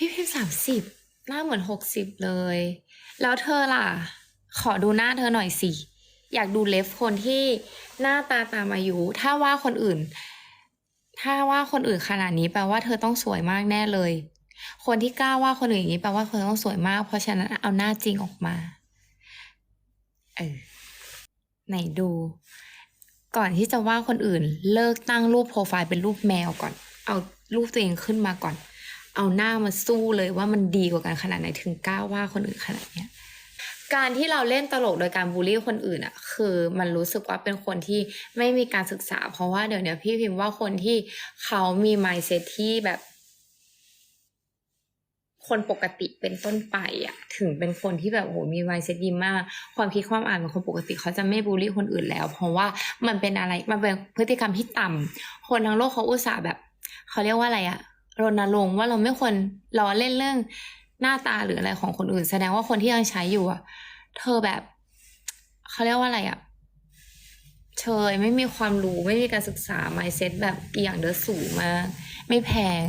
พี่พิมสามสิบหน้าเหมือนหกสิบเลย แล้วเธอล่ะ ขอดูหน้าเธอหน่อยสิ อยากดูเล็บคนที่หน้าตาตามอายุ ถ้าว่าคนอื่น ถ้าว่าคนอื่นขนาดนี้แปลว่าเธอต้องสวยมากแน่เลย คนที่กล้าว่าคนอื่นอย่างนี้แปลว่าเธอต้องสวยมาก เพราะฉะนั้นเอาหน้าจริงออกมา เออ ไหนดู ก่อนที่จะว่าคนอื่น เลิกตั้งรูปโปรไฟล์เป็นรูปแมวก่อน เอารูปตัวเองขึ้นมาก่อน เอาหน้ามาสู้เลยว่ามันดีกว่ากันขนาดไหนถึงกล้าว่าคนอื่นขนาดเนี้ยการที่เราเล่นตลกโดยการบูลลี่คนอื่นอะคือมันรู้สึกว่าเป็นคนที่ไม่มีการศึกษา เพราะว่าเดี๋ยวนี้พี่พิมพ์ว่าคนที่เขามี mindset ที่แบบ คนปกติเป็นต้นไปอะถึงเป็นคนที่แบบโหมี mindset ดีมาก ความคิดความอ่านเป็นคนปกติเขาจะไม่บูลลี่คนอื่นแล้ว เพราะว่ามันเป็นอะไรมันเป็นพฤติกรรมที่ต่ำคนทั้งโลกเขาอุตส่าห์แบบ เขาเรียกว่าอะไรอะ รณรงค์ว่าเราไม่ควรเราเล่นเรื่องหน้าตาหรืออะไรของคนอื่น แสดงว่าคนที่ยังใช้อยู่อะ เธอแบบเขาเรียกว่าอะไรอะเชยไม่มีความรู้ไม่มีการศึกษา mindset แบบอย่างเดอสูงมากไม่แพง